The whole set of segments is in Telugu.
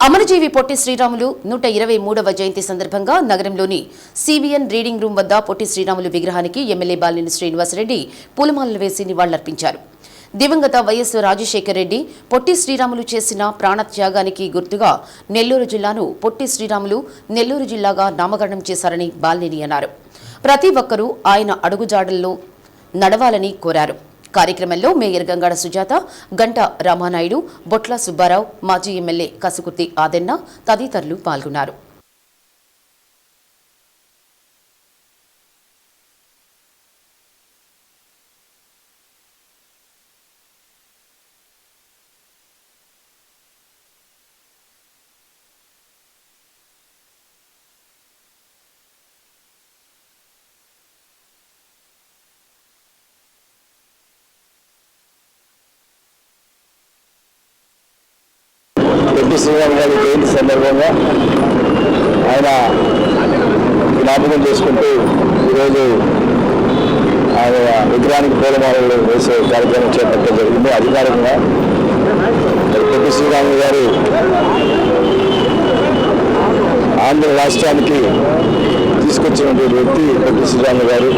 అమరజీవి పొట్టి శ్రీరాములు నూట ఇరవై మూడవ జయంతి సందర్భంగా నగరంలోని సిబిఎన్ రీడింగ్ రూమ్ వద్ద పొట్టి శ్రీరాములు విగ్రహానికి ఎమ్మెల్యే బాలినేని శ్రీనివాసరెడ్డి పూలమాలలు వేసి నివాళులర్పించారు. దివంగత వైఎస్ రాజశేఖర రెడ్డి పొట్టి శ్రీరాములు చేసిన ప్రాణత్యాగానికి గుర్తుగా నెల్లూరు జిల్లాను పొట్టి శ్రీరాములు నెల్లూరు జిల్లాగా నామకరణం చేశారని బాలినేని అన్నారు. ప్రతి ఒక్కరూ ఆయన అడుగుజాడల్లో నడవాలని కోరారు. కార్యక్రమంలో మేయర్ గంగాడ సుజాత గంట రామానాయుడు బొట్ల సుబ్బారావు మాజీ ఎమ్మెల్యే కసుకుర్తి ఆదెన్న తదితరులు పాల్గొన్నారు. పెద్ద శ్రీరామ్ గారి జయంతి సందర్భంగా ఆయన జ్ఞాపకం చేసుకుంటూ ఈరోజు ఆయన విగ్రహానికి పూలమాలలు వేసే కార్యక్రమం చేపట్టడం జరిగింది. అధికారికంగా పెద్ద శ్రీరామ్ శ్రీరాములు గారు ఆంధ్ర రాష్ట్రానికి తీసుకొచ్చినటువంటి వ్యక్తి పెద్ద శ్రీరాములు గారు.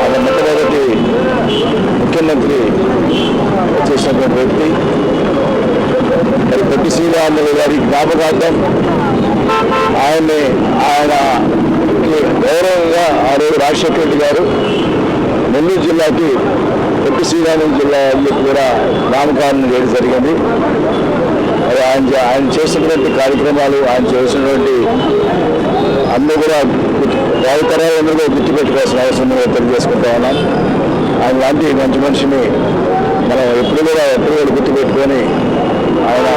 ఆయన మొట్టమొదటి ముఖ్యమంత్రి చేసినటువంటి వ్యక్తి. మరి పొట్టి శ్రీరాములు గారి జ్ఞాపకార్థం ఆయన్ని ఆయన గౌరవంగా ఆ రోజు రాజశేఖర రెడ్డి గారు నెల్లూరు జిల్లాకి పొట్టి శ్రీరాములు జిల్లా కూడా నామకరణం చేయడం జరిగింది. మరి ఆయన ఆయన చేసినటువంటి కార్యక్రమాలు ఆయన చేసినటువంటి అందరూ కూడా భావితరాలందరూ కూడా గుర్తుపెట్టుకోవాల్సిన అవసరం ఉందని తెలియజేసుకుంటా ఉన్నాం ఆయన లాంటి మంచి మనిషిని మనం ఎప్పుడు కూడా ఎప్పుడు కూడా గుర్తుపెట్టుకొని ఆయన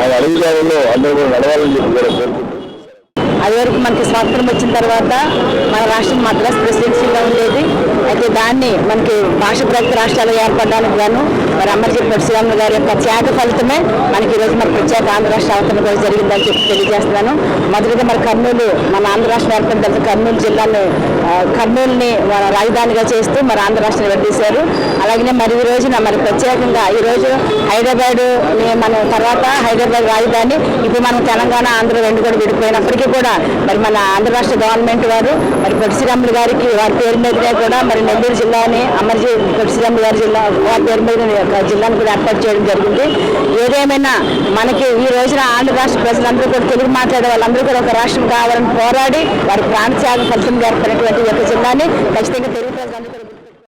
ఆయన అడుగుజాడల్లో అందరూ కూడా నడవాలని చెప్పి అది వరకు మనకి స్వాతంత్రం వచ్చిన తర్వాత మన రాష్ట్రం మద్రాస్ ప్రెసిడెన్సీగా ఉండేది. అయితే దాన్ని మనకి భాష ప్రభుత్వ రాష్ట్రాలు ఏర్పడడానికి గాను మరి అమర్జీ శ్రీరాములు గారి యొక్క త్యాగ ఫలితమే మనకి ఈరోజు మన ప్రత్యేక ఆంధ్ర రాష్ట్ర అవతరణ కూడా జరిగిందని చెప్పి తెలియజేస్తున్నాను. మొదటిగా మన కర్నూలు మన ఆంధ్ర రాష్ట్రం ఏర్పడిన తర్వాత కర్నూలు జిల్లాను కర్నూలుని మన రాజధానిగా చేస్తూ మరి ఆంధ్ర రాష్ట్రాన్ని విడదీశారు అలాగనే మరి ఈ రోజున మరి ప్రత్యేకంగా ఈరోజు హైదరాబాదు హైదరాబాద్ మన తర్వాత హైదరాబాద్ రాజధాని ఇప్పుడు మనం తెలంగాణ ఆంధ్ర రెండు కూడా విడిపోయినప్పటికీ కూడా మరి మన ఆంధ్ర రాష్ట్ర గవర్నమెంట్ వారు మరి పొట్టి శ్రీరాములు గారికి వారి పేరు మీదనే కూడా మరి నెల్లూరు జిల్లాని అమర్జీ కృష్ణమ్మ గారి జిల్లా వారి పేరు మీద జిల్లాను కూడా ఏర్పాటు చేయడం జరిగింది. ఏదేమైనా మనకి ఈ రోజున ఆంధ్ర రాష్ట్ర ప్రజలందరూ కూడా తెలుగు మాట్లాడే వాళ్ళందరూ కూడా ఒక రాష్ట్రం కావాలని పోరాడి వారి ప్రాణ త్యాగం ఫలితం ఏర్పడినటువంటి ఈ యొక్క జిల్లాని ఖచ్చితంగా తెలుగు ప్రజలందరూ